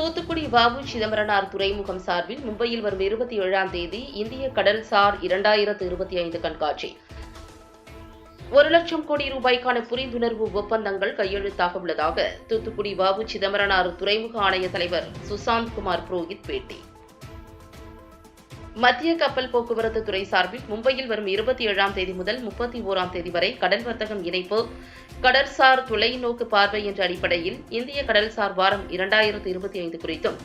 தூத்துக்குடி வாபு சிதம்பரனார் துறைமுகம் சார்பில் மும்பையில் வரும் இருபத்தி ஏழாம் தேதி இந்திய கடல்சார் இரண்டாயிரத்து இருபத்தி ஐந்து கண்காட்சி. ஒரு லட்சம் கோடி ரூபாய்க்கான புரிந்துணர்வு ஒப்பந்தங்கள் கையெழுத்தாக உள்ளதாக தூத்துக்குடி வாபு சிதம்பரனார் துறைமுக ஆணைய தலைவர் சுசாந்த் குமார் புரோஹித் பேட்டி. மத்திய கப்பல் போக்குவரத்து துறை சார்பில் மும்பையில் வரும் இருபத்தி ஏழாம் தேதி முதல் முப்பத்தி ஓராம் தேதி வரை கடல் வர்த்தகம் இணைப்பு கடற்சார் தொலைநோக்கு பார்வை என்ற அடிப்படையில் இந்திய கடல்சார் வாரம் இரண்டாயிரத்து இருபத்தி ஐந்து குறித்தும்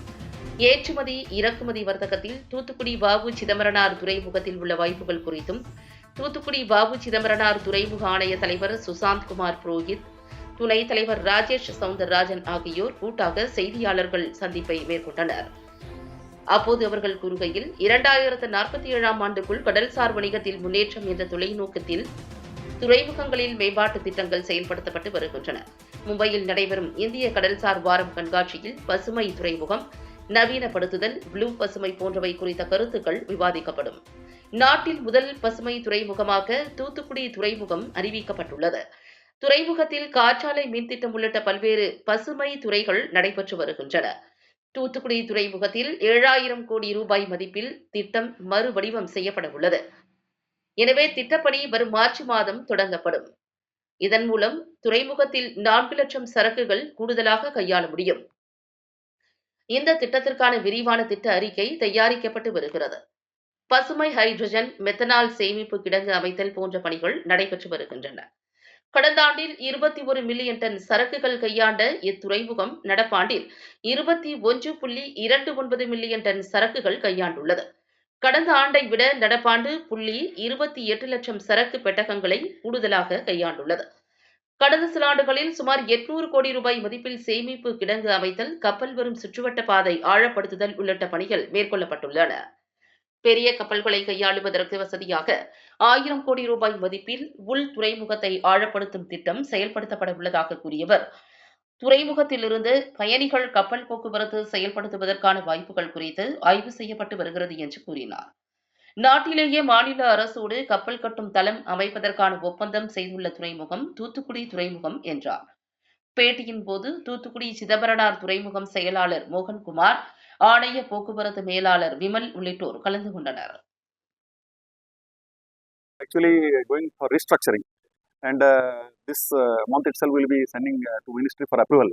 ஏற்றுமதி இறக்குமதி வர்த்தகத்தில் தூத்துக்குடி பாபு சிதம்பரனார் துறைமுகத்தில் உள்ள வாய்ப்புகள் குறித்தும் தூத்துக்குடி பாபு சிதம்பரனார் துறைமுக ஆணைய தலைவர் சுசாந்த் குமார் புரோஹித் துணைத் தலைவர் ராஜேஷ் சவுந்தரராஜன் ஆகியோர் கூட்டாக செய்தியாளர்கள் சந்திப்பை மேற்கொண்டனர். அப்போது அவர்கள் கூறுகையில் இரண்டாயிரத்து நாற்பத்தி ஏழாம் ஆண்டுக்குள் கடல்சார் வணிகத்தில் முன்னேற்றம் என்ற தொலைநோக்கத்தில் துறைமுகங்களில் மேம்பாட்டு திட்டங்கள் செயல்படுத்தப்பட்டு வருகின்றன. மும்பையில் நடைபெறும் இந்திய கடல்சார் வாரம் கண்காட்சியில் பசுமை துறைமுகம் நவீனப்படுத்துதல் ப்ளூ பசுமை போன்றவை குறித்த கருத்துக்கள் விவாதிக்கப்படும். நாட்டில் முதல் பசுமை துறைமுகமாக தூத்துக்குடி துறைமுகம் அறிவிக்கப்பட்டுள்ளது. துறைமுகத்தில் காற்றாலை மின்திட்டம் உள்ளிட்ட பல்வேறு பசுமை துறைகள் நடைபெற்று வருகின்றன. தூத்துக்குடி துறைமுகத்தில் ஏழாயிரம் கோடி ரூபாய் மதிப்பில் திட்டம் மறுவடிவம் செய்யப்பட உள்ளது எனவே திட்டப்பணி வரும் மார்ச் மாதம் தொடங்கப்படும். இதன் மூலம் துறைமுகத்தில் நான்கு லட்சம் சரக்குகள் கூடுதலாக கையாள முடியும். இந்த திட்டத்திற்கான விரிவான திட்ட அறிக்கை தயாரிக்கப்பட்டு வருகிறது. பசுமை ஹைட்ரஜன் மெத்தனால் சேமிப்பு கிடங்கு அமைத்தல் போன்ற பணிகள் நடைபெற்று வருகின்றன. கடந்த ஆண்டில் இருபத்தி ஒரு மில்லியன் டன் சரக்குகள் கையாண்ட இத்துறைமுகம் நடப்பாண்டில் இருபத்தி ஒன்று புள்ளி இரண்டு ஒன்பது மில்லியன் டன் சரக்குகள் கையாண்டுள்ளது. கடந்த ஆண்டை விட நடப்பாண்டு புள்ளி இருபத்தி எட்டு லட்சம் சரக்கு பெட்டகங்களை கூடுதலாக கையாண்டுள்ளது. கடந்த சில ஆண்டுகளில் சுமார் எட்நூறு கோடி ரூபாய் மதிப்பில் சேமிப்பு கிடங்கு அமைத்தல் கப்பல் வரும் சுற்றுவட்ட பாதை ஆழப்படுத்துதல் உள்ளிட்ட பணிகள் மேற்கொள்ளப்பட்டுள்ளன. பெரிய கப்பல்களை கையாளுவதற்கு வசதியாக ஆயிரம் கோடி ரூபாய் மதிப்பில் உள் துறைமுகத்தை ஆழப்படுத்தும் திட்டம் செயல்படுத்தப்பட உள்ளதாக கூறியவர். துறைமுகத்திலிருந்து பயணிகள் கப்பல் போக்குவரத்து செயல்படுத்துவதற்கான வாய்ப்புகள் குறித்து ஆய்வு செய்யப்பட்டு வருகிறது என்று கூறினார். நாட்டிலேயே மாநில அரசோடு கப்பல் கட்டும் தளம் அமைப்பதற்கான ஒப்பந்தம் செய்துள்ள துறைமுகம் தூத்துக்குடி துறைமுகம் என்றார். பேட்டியின் போது தூத்துக்குடி சிதம்பரனார் துறைமுகம் செயலாளர் மோகன்குமார் ஆணைய போக்குவரத்து மேலாளர் விமல் உள்ளிட்டோர் கலந்து கொண்டனர் actually going for restructuring and uh, this uh, month itself will be sending uh, to ministry for approval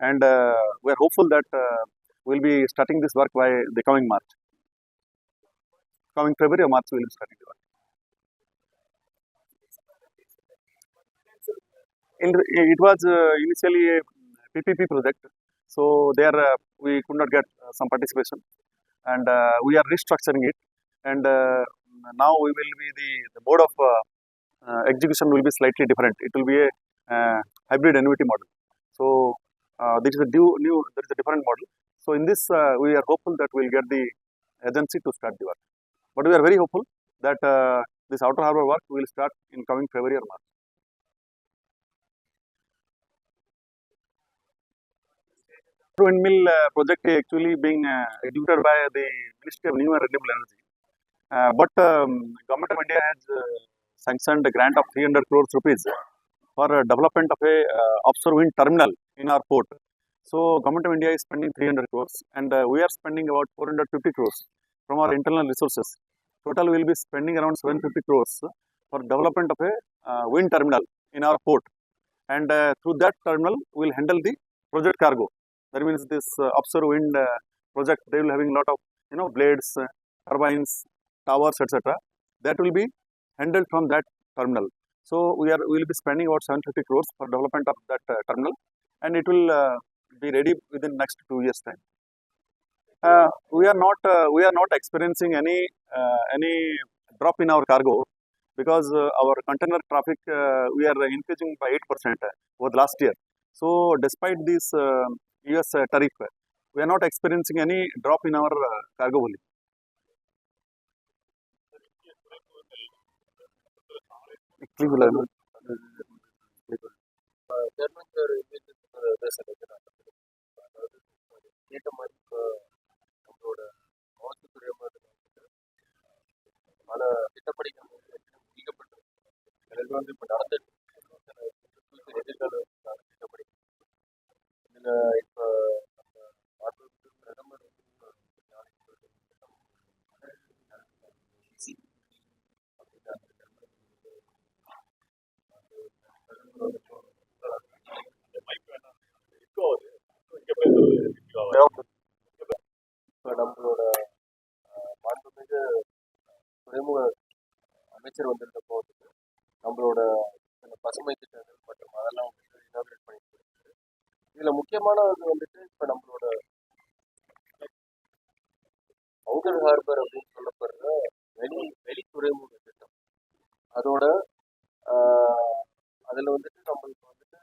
and uh, we are hopeful that uh, we'll be starting this work by the coming march coming february or march we will be starting the work In, it was uh, initially a ppp project so there uh, we could not get uh, some participation and uh, we are restructuring it and now we will be the, the mode of execution will be slightly different. It will be a hybrid annuity model. So uh, there is a new, new there is a different model. So in this uh, we are hopeful that we will get the agency to start the work. But we are very hopeful that uh, this outer harbour work will start in coming February or March. Windmill uh, project actually being uh, executed by the Ministry of New and Renewable Energy. Uh, but um, government of India has sanctioned a grant of 300 crores rupees for development of a offshore wind terminal in our port. So government of India is spending 300 crores and we are spending about 450 crores from our internal resources. Total we will be spending around 750 crores for development of a wind terminal in our port. And uh, through that terminal we will handle the project cargo. That means this uh, offshore wind uh, project they will having lot of you know blades, uh, turbines, towers, etc. That will be handled from that terminal. So we are we will be spending about 750 crores for development of that uh, terminal, and it will uh, be ready within next two years time. Uh, we are not uh, we are not experiencing any uh, any drop in our cargo because uh, our container traffic uh, we are increasing by 8 percent over the last year. So despite this uh, US uh, tariff, we are not experiencing any drop in our uh, cargo volume. பல திட்டப்படி வந்து இப்போ நடந்துட்டு எதிர்கால திட்டப்படி இதில் இப்போ நம்ம நாட்டு இப்போ நம்மளோட ஆஹ், மாண்புமிகு துறைமுக அமைச்சர் வந்திருந்த போது நம்மளோட பசுமை திட்டங்கள் மற்றும் அதெல்லாம் வந்துட்டு இனாகிரேட் பண்ணிட்டு இருக்காரு இதில் முக்கியமானது வந்துட்டு இப்போ நம்மளோட அவுட்டர் ஹார்பர் அப்படின்னு சொல்லப்படுற வெளி வெளி துறைமுக திட்டம். அதோட அதில் வந்துட்டு நம்மளுக்கு வந்துட்டு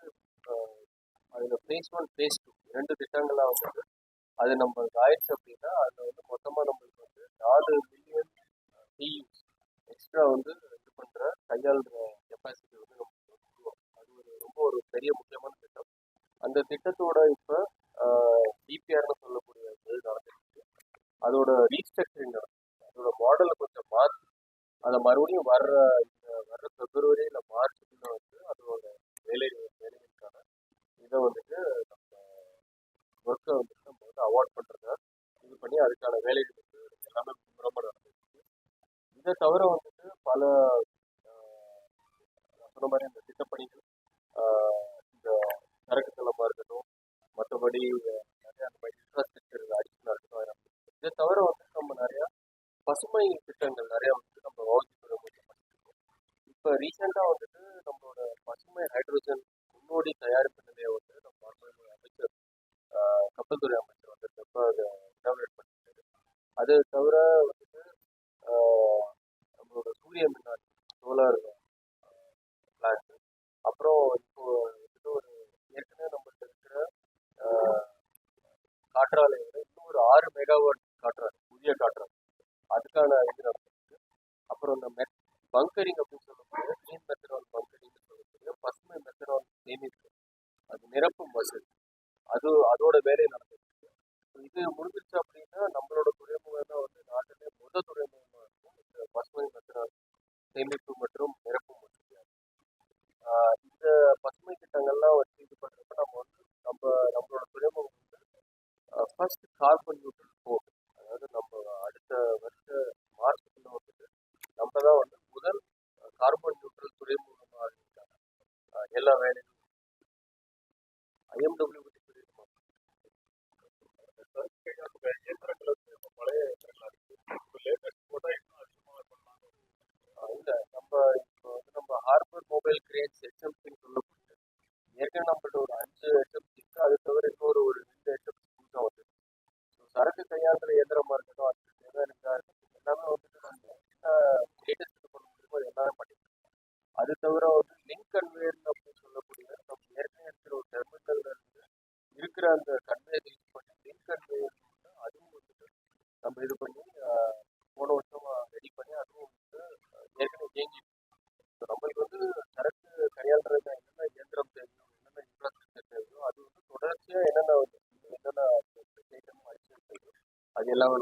அதில் ஃபேஸ் ஒன் ஃபேஸ் டூ ரெண்டு திட்டங்களாக வந்துட்டு அது நம்மளுக்கு ஆயிடுச்சு அப்படின்னா அதில் வந்து மொத்தமாக நம்மளுக்கு வந்து நாலு மில்லியன் டியூ எக்ஸ்ட்ரா வந்து இது பண்ணுற கையாளுற கெப்பாசிட்டி வந்து நமக்கு உருவாகும். அது ஒரு ரொம்ப ஒரு பெரிய முக்கியமான திட்டம். அந்த திட்டத்தோட இப்போ டிபிஆர்னு சொல்லக்கூடிய இது நடந்துருக்கு அதோட ரீஸ்ட்ரக்சரிங் நடக்குது அதோட மாடலை கொஞ்சம் மாற்றி அதை மறுபடியும் வர்ற இந்த வர்ற பிப்ரவரி இல்லை மார்ச்சுக்குள்ள வந்து அதோட வேலை வேலைகளுக்கான இதை வந்துட்டு நம்ம ஒர்க்கை வந்துட்டு நம்ம வந்து அவார்ட் பண்ணுறத இது பண்ணி அதுக்கான வேலைகள் எல்லாமே ரொம்ப நடந்துருக்கு இதை தவிர வந்து பல நான் சொன்ன மாதிரி அந்த திட்டப்பணிகள் இந்த சரக்கு செலவாக இருக்கட்டும் மற்றபடி நிறைய அந்த மாதிரி இன்ஃப்ராஸ்ட்ரக்சர் அடிஷனாக இருக்கட்டும் இதை தவிர வந்து நம்ம நிறையா பசுமை திட்டங்கள் நிறையா வந்து நம்ம வகுப்புத்துறை மூலம் இப்போ ரீசெண்டாக வந்துட்டு நம்மளோட பசுமை ஹைட்ரோஜன் முன்னோடி தயாரிப்பு நிலையை வந்து நம்ம அமைச்சர் கப்பல்துறை அமைச்சர் வந்துட்டு இப்போ அதை இனாகிரேட் பண்ணிட்டு அது தவிர வந்துட்டு ஆஹ், நம்மளோட சூரிய மின்னாடி சோலார் பிளான்ட் அப்புறம் இப்போ வந்துட்டு ஒரு ஏற்கனவே நம்மள்ட்ட இருக்கிற ஆஹ், காற்றாலை விட இன்னும் ஒரு ஆறு மெகாவாட் காற்றாலை புதிய அதுக்கான இது அப்புறம் இந்த மெத் பங்கரிங் அப்படின்னு சொல்லக்கூடிய கிளீன் மெத்தனால் பங்கரிங்னு சொல்லக்கூடிய பசுமை மெத்தனால் சேமிப்பு. அது நிரப்பும் வசதி அது அதோட வேலை நடந்துருக்கு இது முடிஞ்சிருச்சு அப்படின்னா நம்மளோட துறைமுகம் தான் வந்து நாட்டிலே முதல் துறைமுகமாக இருக்கும் இந்த பசுமை மெத்தனால் சேமிப்பு தான் வந்து முதல் கார்பன் நியூட்ரல் துறைமுகமாக இருக்காங்க ஆஹ் எல்லா வேலையும் ஐஎம்டபிள்யூ பற்றி சொல்லியிருக்கோம் இயந்திரங்கள் வந்து நம்ம பழைய இயந்திரங்களா இருக்கு இப்போ லேட்டஸ்ட் போட்டால் இன்னும் அதிகமாக பண்ணலாம் இல்லை நம்ம இப்போ வந்து நம்ம ஹார்பர் மொபைல் கிரேன்ஸ் ஹெச்எம்சின்னு சொல்லக்கூடிய ஏற்கனவே நம்மள்ட்ட ஒரு அஞ்சு ஹெச்எம்சி இருக்கு. அது தவிர இன்னொரு ஒரு ரெண்டு ஹெச்எம்சி புதுசாக வந்து ஸோ சரக்கு கையாளுற இயந்திரமா இருக்கட்டும் அதுக்கு தேவையான இதா இருக்கட்டும் எல்லாமே வந்துட்டு நம்ம என்ன லேட்டஸ்ட் இது பண்ண முடியுமோ அது எல்லாமே பண்ணிக்கலாம் அது தவிர வந்து லிங்க் கன்வேயர் அப்படின்னு சொல்லக்கூடிய நம்ம ஏற்கனவே இருக்கிற ஒரு டெர்மினல்ல இருந்து இருக்கிற அந்த கன்வேயர் யூஸ் பண்ணி லிங்க் கன்வேயர் அதுவும் வந்துட்டு நம்ம இது பண்ணி போன வருஷம் ரெடி பண்ணி அதுவும் வந்துட்டு ஏற்கனவே இயங்கி ஸோ நம்மளுக்கு வந்து சரக்கு கையாளுறது என்னென்ன இயந்திரம் தேவையோ என்னென்ன இன்ஃப்ராஸ்ட்ரக்சர் தேவையோ அது வந்து தொடர்ச்சியாக என்னென்ன வந்து என்னென்ன செய்யணும் அது எல்லாமே